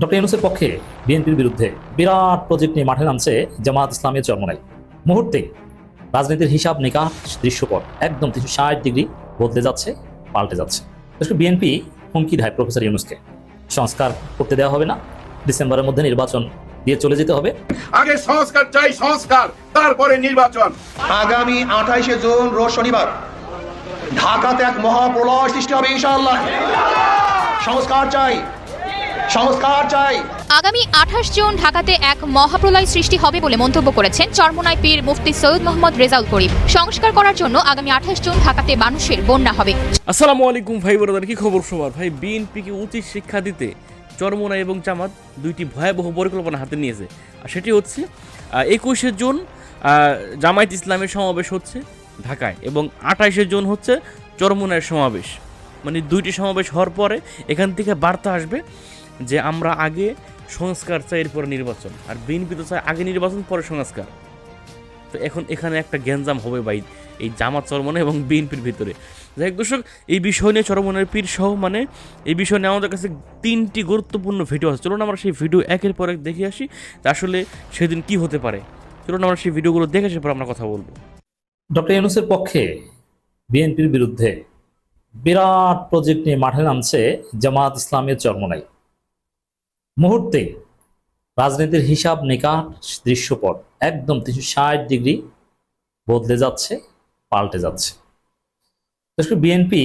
Doctor ইউনুসের পক্ষে বিএনপির বিরুদ্ধে বিরাট প্রজেক্ট নিয়ে মাঠে নামছে জামাত ইসলামের চরমনাই। মুহূর্তে রাজনীতির হিসাব নিকাশ দৃশ্যপট একদম তিনশো ষাট ডিগ্রি বদলে যাচ্ছে পাল্টে যাচ্ছে। বিএনপি হুমকি দেয় প্রফেসর ইউনুসকে। সংস্কার করতে দেওয়া হবে না ডিসেম্বরের মধ্যে নির্বাচন দিয়ে চলে যেতে হবে। আগে সংস্কার চাই সংস্কার তারপরে নির্বাচন। আগামী আঠাইশে জুন রোজ শনিবার ঢাকাতে এক মহাপ্রলয় সৃষ্টি হবে ইনশাআল্লাহ। সংস্কার চাই। সংস্কার চাই। আগামী আঠাশ জুন ঢাকাতে এক মহাপ্রলয় সৃষ্টি হবে বলে মন্তব্য করেছেন চরমনাই পীর মুফতি সৈয়দ মোহাম্মদ রেজাউল করিম। সংস্কার করার জন্য আগামী আঠাশ জুন ঢাকাতে মানুষের বন্যা হবে। আসসালামু আলাইকুম ভাই বোনেরা কি খবর সবার? ভাই বিএনপিকে উচিত শিক্ষা দিতে চরমোনা এবং জামাত দুইটি ভয়াবহ পরিকল্পনা হাতে নিয়েছে। আর সেটি হচ্ছে একুশে জুন জামায়াত ইসলামের সমাবেশ হচ্ছে ঢাকায় এবং আঠাইশে জুন হচ্ছে চরমোনার সমাবেশ। মানে দুইটি সমাবেশ হওয়ার পরে এখান থেকে বার্তা আসবে যে আমরা আগে সংস্কার চাই এরপরে নির্বাচন, আর বিএনপি তো চায় আগে নির্বাচন, পরে সংস্কার। তো এখন এখানে একটা গ্যাঞ্জাম হবে ভাই, এই জামাত চরমনে এবং বিএনপির ভিতরে। যাই হোক দর্শক, এই বিষয় নিয়ে চরমনের পীর সহ মানে এই বিষয় নিয়ে আমাদের কাছে তিনটি গুরুত্বপূর্ণ ভিডিও আছে। চলুন আমরা সেই ভিডিও একের পর এক দেখে আসি আসলে সেদিন কি হতে পারে। চলুন আমরা সেই ভিডিওগুলো দেখে আসার পর আমরা কথা বলব। ডক্টর ইউনুসের পক্ষে বিএনপির বিরুদ্ধে বিরাট প্রজেক্ট নিয়ে মাঠে নামছে জামাত ইসলামের চরমনাই। মুহূর্তে রাজনীতির হিসাব নিকাট দৃশ্যপট একদম তিনশো ষাট ডিগ্রি বদলে যাচ্ছে, পাল্টে যাচ্ছে। বিএনপি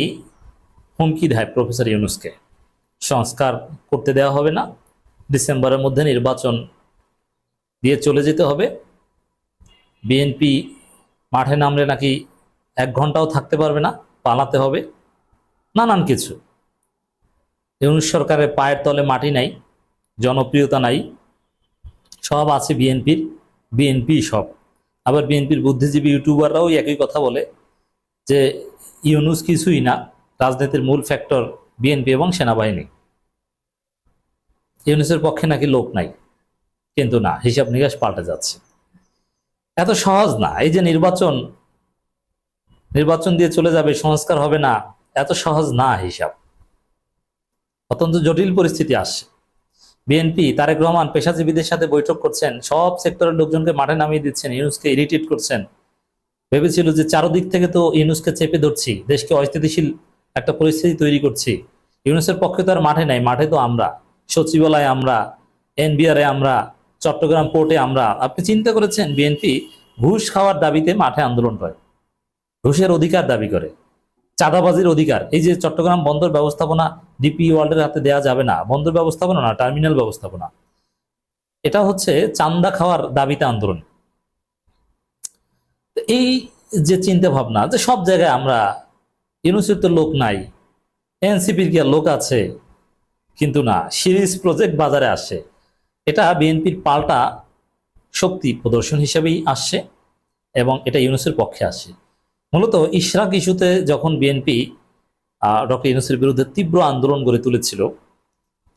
হুমকি দেয় প্রফেসর ইউনুসকে। সংস্কার করতে দেওয়া হবে না, ডিসেম্বরের মধ্যে নির্বাচন দিয়ে চলে যেতে হবে। বিএনপি মাঠে নামলে নাকি এক ঘন্টাও থাকতে পারবে না, পালাতে হবে, নানান কিছু। ইউনুস সরকারের পায়ের তলে মাটি নাই জনপ্রিয়তা নাই। সব আছে বিএনপির, বিএনপি সব। আবার বিএনপির বুদ্ধিজীবী ইউটিউবাররাও একই কথা বলে যে ইউনুস কিছুই না, রাজনীতির মূল ফ্যাক্টর বিএনপি এবং সেনাবাহিনী। ইউনুসের পক্ষে নাকি লোক নাই, কিন্তু না, হিসাব নিকাশ পাল্টে যাচ্ছে। এত সহজ না, এই যে নির্বাচন নির্বাচন দিয়ে চলে যাবে, সংস্কার হবে না, এত সহজ না হিসাব। অত্যন্ত জটিল পরিস্থিতি আসছে। বিএনপি তারেক রহমান, পেশাজীবীদের সাথে বৈঠক করছেন। সব সেক্টরের লোকজনকে মাঠে নামিয়ে দিচ্ছেন, ইউনুসকে ইরিটেট করছেন। ভেবেছিল যে চারদিক থেকে তো ইউনুসকে চেপে ধরছি, দেশকে অস্থিতিশীল একটা পরিস্থিতি তৈরি করছি। ইউনুসের পক্ষে তো আর মাঠে নাই, মাঠে তো আমরা, সচিবালয়ে আমরা এনবিআরে আমরা, চট্টগ্রাম পোর্টে আমরা। আপনি চিন্তা করেছেন বিএনপি ঘুষ খাওয়ার দাবিতে মাঠে আন্দোলন করে, ঘুষের অধিকার দাবি করে। চাঁদাবাজির অধিকার। এই যে চট্টগ্রাম বন্দর ব্যবস্থাপনা ডিপি ওয়ার্ল্ডের হাতে দেওয়া যাবে না, বন্দর ব্যবস্থাপনা না, টার্মিনাল ব্যবস্থাপনা। এটা হচ্ছে চান্দা খাওয়ার দাবিতে আন্দোলন। এই যে চিন্তা ভাবনা যে সব জায়গায় আমরা ইউনিভার্সিটির তো লোক নাই, এনসিপির আর লোক আছে? কিন্তু না, সিরিজ প্রজেক্ট বাজারে আসে। এটা বিএনপির পাল্টা শক্তি প্রদর্শন হিসেবেই আসছে এবং এটা ইউনুসের পক্ষে আসে। মূলত ইশরাক ইস্যুতে যখন বিএনপি ডক্টর ইউনুসের বিরুদ্ধে তীব্র আন্দোলন গড়ে তুলেছিল,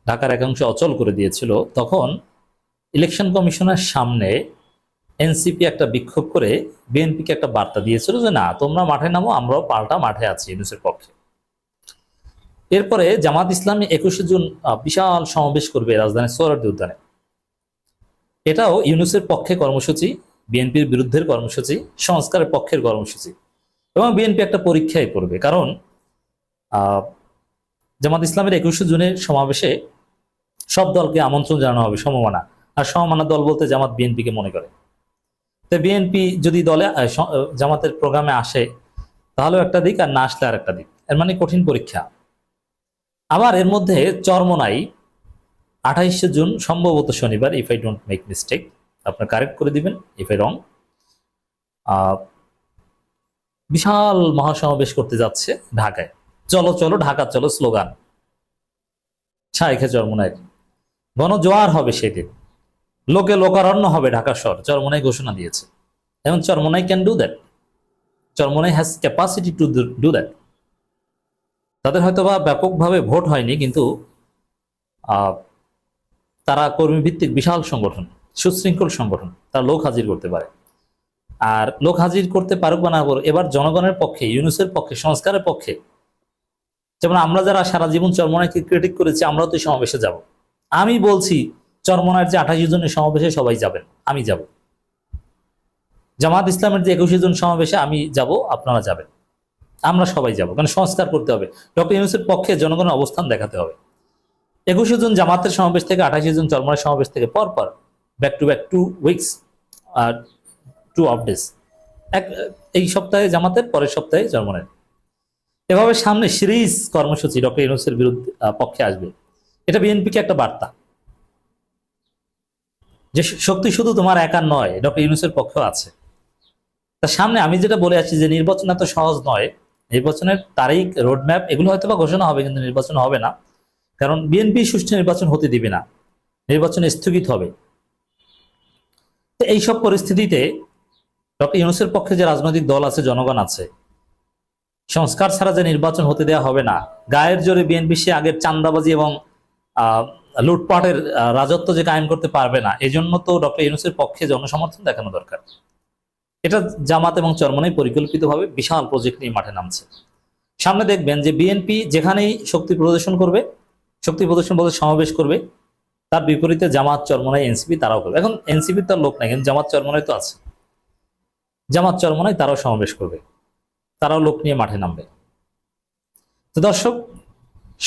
ঢাকার একাংশ অচল করে দিয়েছিল, তখন ইলেকশন কমিশনের সামনে এনসিপি একটা বিক্ষোভ করে বিএনপিকে একটা বার্তা দিয়েছিল যে, না, তোমরা মাঠে নামো, আমরাও পাল্টা মাঠে আছি ইউনুসের পক্ষে। এরপরে জামাত ইসলামী একুশে জুন বিশাল সমাবেশ করবে রাজধানীর সোহরার্দি উদ্যানে। এটাও ইউনুসের পক্ষে কর্মসূচি বিএনপির বিরুদ্ধের কর্মসূচি, সংস্কারের পক্ষের কর্মসূচি। এবং বিএনপি একটা পরীক্ষায় করবে কারণ জামাত ইসলামের একুশে জুনের সমাবেশে সব দলকে আমন্ত্রণ জানানো হবে সমমানা। আর সমমানা দল বলতে জামাত বিএনপিকে মনে করে। তো বিএনপি যদি দলে জামাতের প্রোগ্রামে আসে, তাহলেও একটা দিক আর না আসলে আর একটা দিক। এর মানে কঠিন পরীক্ষা। আবার এর মধ্যে চরমনাই আঠাইশে জুন, সম্ভবত শনিবার if I don't make mistake আপনার কারেক্ট করে দিবেন ইফ আই রং বিশাল মহাসমাবেশ করতে যাচ্ছে ঢাকায়। চলো চলো ঢাকা চলো স্লোগান। ছাইখে চরমনায় গণজোয়ার হবে সেদিন লোকে লোকারণ্য হবে ঢাকা শহর চরমনাই ঘোষণা দিয়েছে। এবং Charmonai can do that Charmonai has capacity to do that তাদের হয়তোবা ব্যাপকভাবে ভোট হয়নি, কিন্তু তারা কর্মীভিত্তিক বিশাল সংগঠন, সুশৃঙ্খল সংগঠন, তারা লোক হাজির করতে পারে। আর লোক হাজির করতে পারুক বা না করুক এবার জনগণের পক্ষে, ইউনুসের পক্ষে, সংস্কারের পক্ষে। যেমন আমরা যারা সারা জীবন চরমনাইকে ক্রিটিক করেছি, আমরাও তো সমাবেশে যাব। আমি বলছি চরমনার যে আঠাশি জনের সমাবেশে সবাই যাবেন, আমি যাব। জামাত ইসলামের যে একুশে জন সমাবেশে আমি যাব, আপনারা যাবেন। আমরা সবাই যাব, কারণ সংস্কার করতে হবে। ডক্টর ইউনুসের পক্ষে জনগণের অবস্থান দেখাতে হবে। একুশে জন জামাতের সমাবেশ থেকে, আঠাশি জন চরমনের সমাবেশ থেকে পর পর back to back two weeks R two of এক, এই সপ্তাহে জামাতের, পরের সপ্তাহে চরমনের এভাবে সামনে সিরিজ কর্মসূচি ডক্টর ইউনুসের বিরুদ্ধে পক্ষে আসবে। এটা বিএনপিকে একটা বার্তা। যে শক্তি শুধু তোমার একার নয়, ডক্টর ইউনুসের পক্ষেও আছে। তার সামনে আমি যেটা বলে আছি যে নির্বাচন এত সহজ নয়, নির্বাচনের তারিখ, রোডম্যাপ, এগুলো হয়তো বা ঘোষণা হবে কিন্তু নির্বাচন হবে না। কারণ বিএনপি সুষ্ঠু নির্বাচন হতে দিবে না। নির্বাচন স্থগিত হবে। তো এইসব পরিস্থিতিতে ডক্টর ইউনুসের পক্ষে যে রাজনৈতিক দল আছে, জনগণ আছে, সংস্কার ছাড়া যে নির্বাচন হতে দেওয়া হবে না। গায়ের জোরে বিএনপি সে আগের চান্দাবাজি এবং লুটপাটের রাজত্ব যে কায়েম করতে পারবে না, এজন্য তো ডক্টর ইউনুসের পক্ষে জনসমর্থন দেখানো দরকার। এটা জামাত এবং চরমনাই পরিকল্পিতভাবে বিশাল প্রজেক্ট নিয়ে মাঠে নামছে। সামনে দেখবেন যে বিএনপি যেখানেই শক্তি প্রদর্শন করবে, শক্তি প্রদর্শন বলতে সমাবেশ করবে, তার বিপরীতে জামাত, চরমনাই, এনসিপি, তারাও করবে। এখন এনসিপির তার লোক নাই, কিন্তু জামাত, চরমনাই তো আছে। জামাত চরমনাই তারাও সমাবেশ করবে। তারাও লোক নিয়ে মাঠে নামবে। তো দর্শক,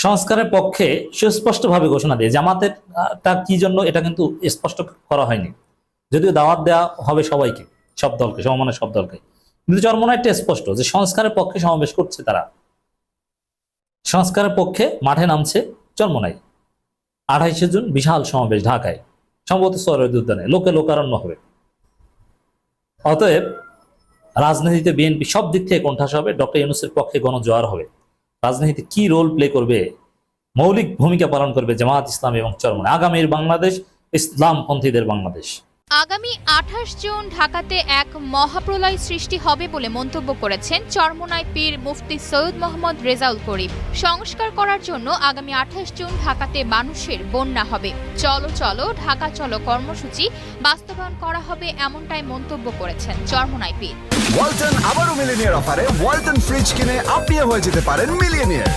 সংস্কারের পক্ষে সুস্পষ্টভাবে ঘোষণা দিয়ে জামাতের কি জন্য এটা কিন্তু স্পষ্ট করা হয়নি। যদিও দাওয়াত দেওয়া হবে সবাইকে, সব দলকে, সমমানের সব দলকে। কিন্তু চরমনাইটা স্পষ্ট যে সংস্কারের পক্ষে সমাবেশ করছে তারা। সংস্কারের পক্ষে মাঠে নামছে চরমনাই আঠাইশে জুন বিশাল সমাবেশ ঢাকায়। সম্ভবত সরদ উদ্যানে। লোকে লোকারণ্য হবে। অতএব রাজনীতিতে বিএনপি সব দিক থেকে কোণঠাস হবে, ডক্টর ইউনুসের পক্ষে গণজোয়ার হবে। রাজনীতিতে কি রোল প্লে করবে, মৌলিক ভূমিকা পালন করবে জামাত ইসলাম এবং চরমনে আগামীর বাংলাদেশ, ইসলামপন্থীদের বাংলাদেশ। আগামী আঠাশ জুন ঢাকাতে এক মহাপ্রলয় সৃষ্টি হবে বলে মন্তব্য করেছেন চরমোনাই পীর মুফতি সৈয়দ মোহাম্মদ রেজাউল করিম। সংস্কার করার জন্য আগামী আঠাশ জুন ঢাকাতে মানুষের বন্যা হবে। চলো চলো, ঢাকা চলো কর্মসূচি বাস্তবায়ন করা হবে এমনটাই মন্তব্য করেছেন চরমোনাই পীর। ওয়ালটন আবারও মিলিনিয়ার অফারে ওয়ালটন ফ্রিজ কিনে আপনিও হয়ে যেতে পারেন মিলিয়নিয়ার।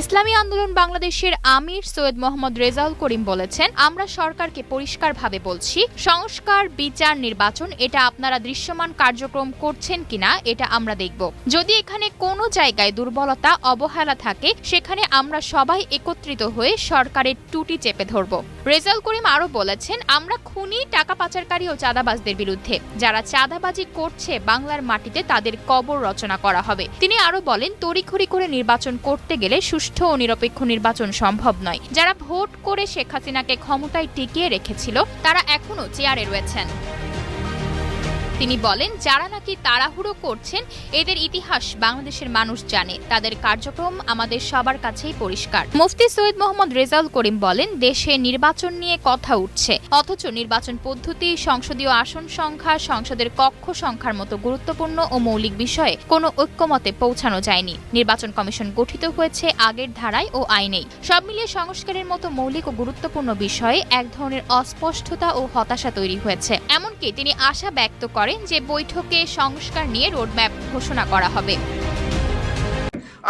ইসলামী আন্দোলন বাংলাদেশের আমির সৈয়দ মোহাম্মদ রেজাউল করিম বলেছেন, আমরা সরকারকে পরিষ্কারভাবে বলছি, সংস্কার, বিচার, নির্বাচন, এটা আপনারা দৃশ্যমান কার্যক্রম করছেন কিনা, এটা আমরা দেখব। যদি এখানে কোনো জায়গায় দুর্বলতা, অবহেলা থাকে, সেখানে আমরা সবাই একত্রিত হয়ে সরকারের টুটি চেপে ধরব। রেজাউল করিম আরও বলেছেন, আমরা খুনি, টাকা পাচারকারী ও চাঁদাবাজদের বিরুদ্ধে। যারা চাঁদাবাজি করছে বাংলার মাটিতে, তাদের কবর রচনা করা হবে। তিনি আরও বলেন তড়িখড়ি করে নির্বাচন করতে গেলে সুষ্ঠু ও নিরপেক্ষ নির্বাচন সম্ভব নয়। যারা ভোট করে শেখ হাসিনাকে ক্ষমতায় টিকিয়ে রেখেছিল, তারা এখনও চেয়ারে রয়েছেন। তিনি বলেন, যারা নাকি তাড়াহুড়ো করছেন, এদের ইতিহাস বাংলাদেশের মানুষ জানে। তাদের কার্যক্রম আমাদের সবার কাছেই পরিষ্কার। মুফতি সৈয়দ মোহাম্মদ রেজাউল করিম বলেন, দেশে নির্বাচন নিয়ে কথা উঠছে। অথচ নির্বাচন পদ্ধতি, সংসদীয় আসন সংখ্যা, সংসদের কক্ষ সংখ্যার মতো গুরুত্বপূর্ণ ও মৌলিক বিষয়ে কোনো ঐক্যমতে পৌঁছানো যায়নি। নির্বাচন কমিশন গঠিত হয়েছে আগের ধারায় ও আইনেই। সব মিলিয়ে সংস্কারের মতো মৌলিক ও গুরুত্বপূর্ণ বিষয়ে এক ধরনের অস্পষ্টতা ও হতাশা তৈরি হয়েছে। এমনকি তিনি আশা ব্যক্ত করেন যে বৈঠকে সংস্কার নিয়ে রোডম্যাপ ঘোষণা করা হবে।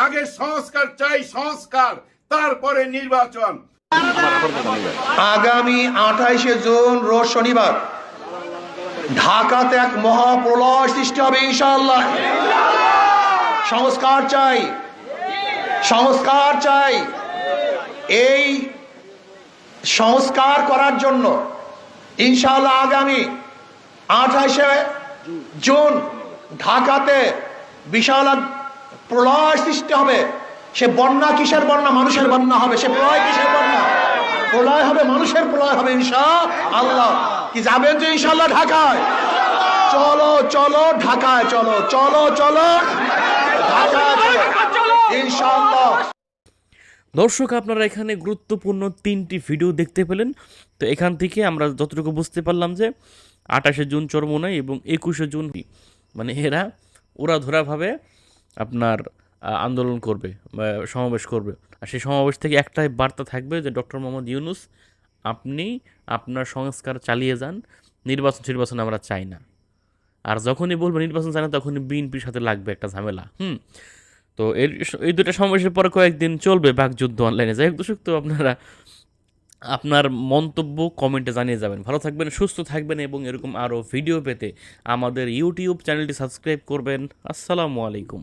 আগে সংস্কার চাই সংস্কার তারপরে নির্বাচন। আগামী আঠাইশে জুন রোজ শনিবার ঢাকাতে এক মহাপ্রলয় সৃষ্টি হবে ইনশাআল্লাহ। সংস্কার চাই সংস্কার চাই। এই সংস্কার করার জন্য ইনশাআল্লাহ আগামী আঠাইশে জুন ঢাকাতে বিশাল প্রলয় সৃষ্টি হবে। সে বন্যা কিসের বন্যা? মানুষের বন্যা হবে। সে প্রলয় কিসের বন্যা? প্রলয় হবে, মানুষের প্রলয় হবে ইনশা আল্লাহ। কি যাবেন যে ইনশাল্লাহ ঢাকায়? চলো চলো ঢাকায় চলো চলো চলো চলো। ইনশাআল্লাহ। দর্শক, আপনারা এখানে গুরুত্বপূর্ণ তিনটি ভিডিও দেখতে পেলেন। তো এখান থেকে আমরা যতটুকু বুঝতে পারলাম যে আঠাশে জুন চরমোনাই এবং একুশে জুন মানে এরা ওরা ধরাভাবে আপনার আন্দোলন করবে সমাবেশ করবে। আর সেই সমাবেশ থেকে একটাই বার্তা থাকবে যে ডক্টর মোহাম্মদ ইউনুস, আপনি আপনার সংস্কার চালিয়ে যান, নির্বাচন নির্বাচন আমরা চাই না। আর যখনই বলব নির্বাচন চাই না, তখনই বিএনপির সাথে লাগবে একটা ঝামেলা, হুম? তো এর, এই দুটো সমাবেশের পরে কয়েকদিন চলবে বাকযুদ্ধ অনলাইনে যাই হোক দর্শক, তো আপনারা আপনার মন্তব্য কমেন্টে জানিয়ে যাবেন। ভালো থাকবেন, সুস্থ থাকবেন এবং এরকম আরও ভিডিও পেতে আমাদের ইউটিউব চ্যানেলটি সাবস্ক্রাইব করবেন। আসসালামু আলাইকুম।